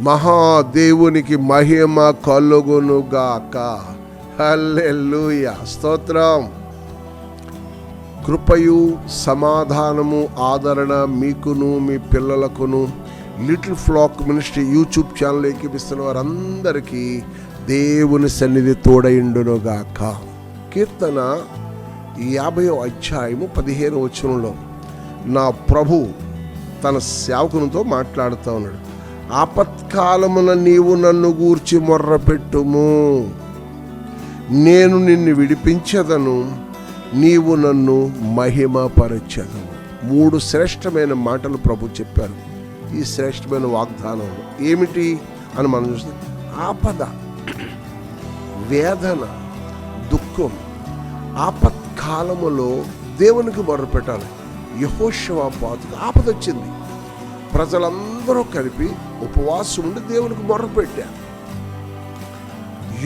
మహాదేవునికి మహిమ కలుగునుగాక. హల్లెలూయ. స్తోత్రం. కృపయు సమాధానము ఆదరణ మీకును మీ పిల్లలకును. Little flock ministry YouTube channel ఎక్కిపిస్తున్న వారందరికీ దేవుని సన్నిధి తోడయిండునుగాక. కీర్తన యాభయో అధ్యాయము పదిహేను వచనంలో నా ప్రభు తన సేవకునితో మాట్లాడుతూ ఉన్నాడు. ఆపత్కాలమున నీవు నన్ను గూర్చి మొర్రపెట్టుము. నేను నిన్ను విడిపించదను నీవు నన్ను మహిమపరచదు మూడు శ్రేష్టమైన మాటలు ప్రభు చెప్పారు. ఈ శ్రేష్టమైన వాగ్దానం ఏమిటి అని మనం చూస్తే ఆపద వేదన దుఃఖం ఆపత్కాలములో దేవునికి మొర్రపెట్టాలి. యహోశవ పాతుకు ఆపద వచ్చింది ప్రజలందరూ కలిపి ఉపవాసం ఉండి దేవునికి మొర్రపెట్టారు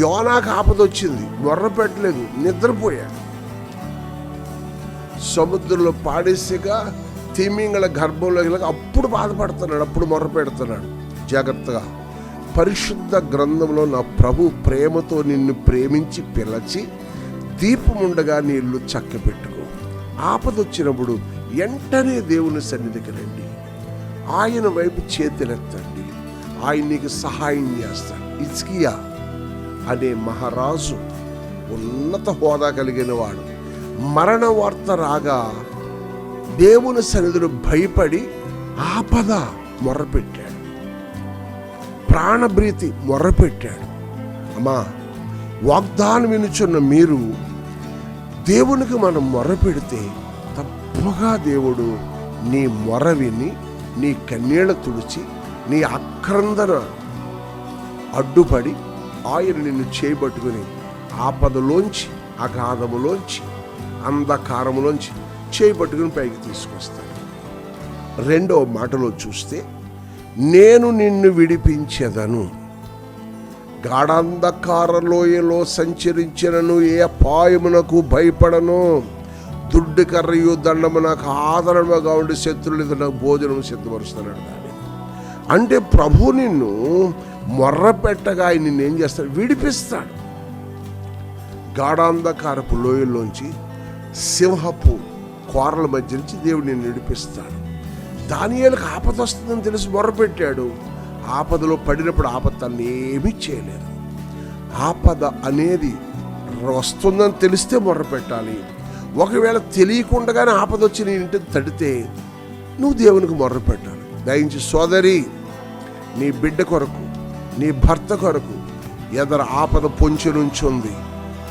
యోనాకు ఆపద వచ్చింది. మొర్ర పెట్టలేదు. నిద్రపోయాడు సముద్రంలో పాడేసిగా తిమింగళ గర్భంలో అప్పుడు బాధపడుతున్నాడు. అప్పుడు మొర్ర పెడుతున్నాడు. జాగ్రత్తగా. పరిశుద్ధ గ్రంథంలో నా ప్రభు ప్రేమతో నిన్ను ప్రేమించి పిలచి దీపముండగా నీళ్ళు చక్కబెట్టుకో. పెట్టుకో ఆపద వచ్చినప్పుడు వెంటనే దేవుని సన్నిధికి రండి. ఆయన వైపు చేతులెత్తండి. ఆయన నీకు సహాయం చేస్తాడు. ఇస్కియా అనే మహారాజు ఉన్నత హోదా కలిగిన వాడు. మరణ వార్త రాగా దేవుని సన్నిధులు భయపడి ఆపద మొర్రపెట్టాడు ప్రాణభ్రీతి మొర్రపెట్టాడు అమ్మా వాగ్దానం వినుచున్న మీరు దేవునికి మనం మొరపెడితే తప్పగా దేవుడు నీ మొర విని నీ కన్నీళ్ళ తుడిచి నీ అక్రందన అడ్డుపడి ఆయన నిన్ను చేయబట్టుకుని ఆపదలోంచి అగాధములోంచి అంధకారములోంచి చేయబట్టుకుని పైకి తీసుకొస్తాడు. రెండో మాటలో చూస్తే నేను నిన్ను విడిపించెదను. గాఢాంధకార లోయలో సంచరించినను ఏ అపాయమునకు భయపడను. దుడ్డు కర్రయు దండము నాకు ఆదరణగా ఉండి శత్రులు నాకు భోజనం సిద్ధపరుస్తున్నాడు దాన్ని అంటే ప్రభు నిన్ను మొర్ర పెట్టగా ఆయన నిన్ను ఏం చేస్తాడు? విడిపిస్తాడు. గాఢాంధకారపు లోయల్లోంచి సింహపు కోరల మధ్య నుంచి దేవుడు నిన్ను విడిపిస్తాడు. దానియాలకు ఆపద వస్తుందని తెలిసి మొర్రపెట్టాడు. ఆపదలో పడినప్పుడు ఆపద తను ఏమీ చేయలేదు. ఆపద అనేది వస్తుందని తెలిస్తే మొర్రపెట్టాలి. ఒకవేళ తెలియకుండానే ఆపద వచ్చి నీ ఇంటిని తడితే నువ్వు దేవునికి మొర్రపెట్టాలి దయించి సోదరి నీ బిడ్డ కొరకు నీ భర్త కొరకు ఎదర ఆపద పొంచి నుంచుంది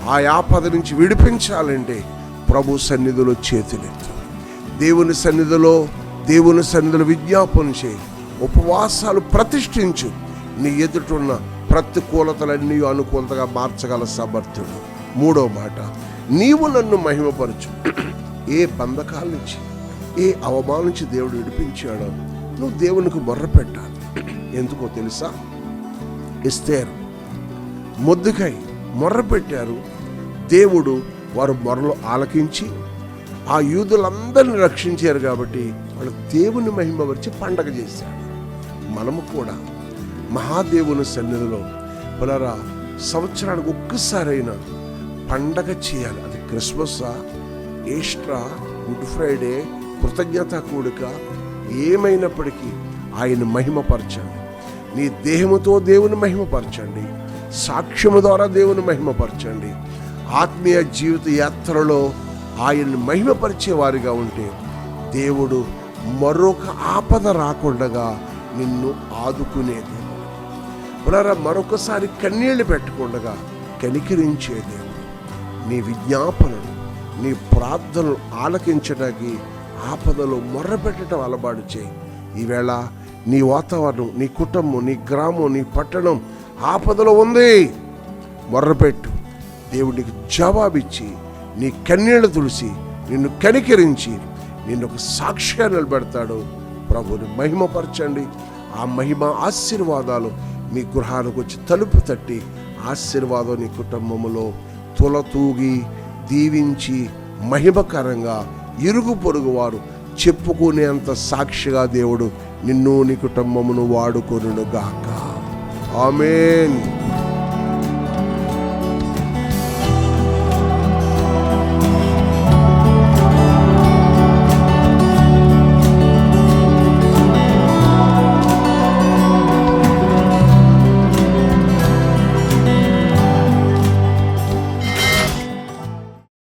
ఆ ఆపద నుంచి విడిపించాలంటే ప్రభు సన్నిధిలో చేతులెత్తు దేవుని సన్నిధిలో దేవుని సన్నిధిలో విజ్ఞాపన చేయి. ఉపవాసాలు ప్రతిష్ఠించు. నీ ఎదుటున్న ప్రతికూలతలన్నీ అనుకూలతగా మార్చగల సమర్థుడు. మూడో మాట నీవు నన్ను మహిమపరచు. ఏ బంధకాల నుంచి ఏ అవమానం నుంచి దేవుడు విడిపించాడో నువ్వు దేవునికి మొర్ర పెట్టాలి ఎందుకో తెలుసా? ఇస్తేర్ మొద్దుకై మొర్ర పెట్టారు దేవుడు వారు మొరలు ఆలకించి ఆ యూదులందరిని రక్షించారు కాబట్టి వాళ్ళు దేవుని మహిమ వచ్చి పండగ చేశారు. మనము కూడా మహాదేవుని సన్నిధిలో పునరా సంవత్సరానికి ఒక్కసారైనా పండగ చేయాలి. అది క్రిస్మస్ ఈస్టరా గుడ్ ఫ్రైడే కృతజ్ఞత కూడిక ఏమైనప్పటికీ ఆయన మహిమపరచండి. నీ దేహముతో దేవుని మహిమపరచండి. సాక్ష్యము ద్వారా దేవుని మహిమపరచండి. ఆత్మీయ జీవిత యాత్రలో ఆయన్ని మహిమపరిచే వారిగా ఉంటే దేవుడు మరొక ఆపద రాకుండగా నిన్ను ఆదుకునే దేవుడు. పునర మరొకసారి కన్నీళ్ళు పెట్టకుండగా కనికరించే దేవుడు. నీ విజ్ఞాపనలు నీ ప్రార్థనలు ఆలకించడానికి ఆపదలో మొర్రపెట్టడం అలవాటు చేయి. ఈవేళ నీ వాతావరణం నీ కుటుంబం నీ గ్రామం నీ పట్టణం ఆపదలో ఉంది. మొర్రపెట్టు. దేవుడికి జవాబిచ్చి నీ కన్నీళ్ళు తుడిసి నిన్ను కనికరించి నిన్ను ఒక సాక్షిగా నిలబెడతాడు. ప్రభుని మహిమపరచండి. ఆ మహిమ ఆశీర్వాదాలు మీ గృహానికి వచ్చి తలుపు తట్టి ఆశీర్వాదం నీ కుటుంబంలో తులతూగి దీవించి మహిమకరంగా ఇరుగు పొరుగు వారు చెప్పుకునేంత సాక్షిగా దేవుడు నిన్ను నీ కుటుంబమును వాడుకొనుగాక ఆమెన్.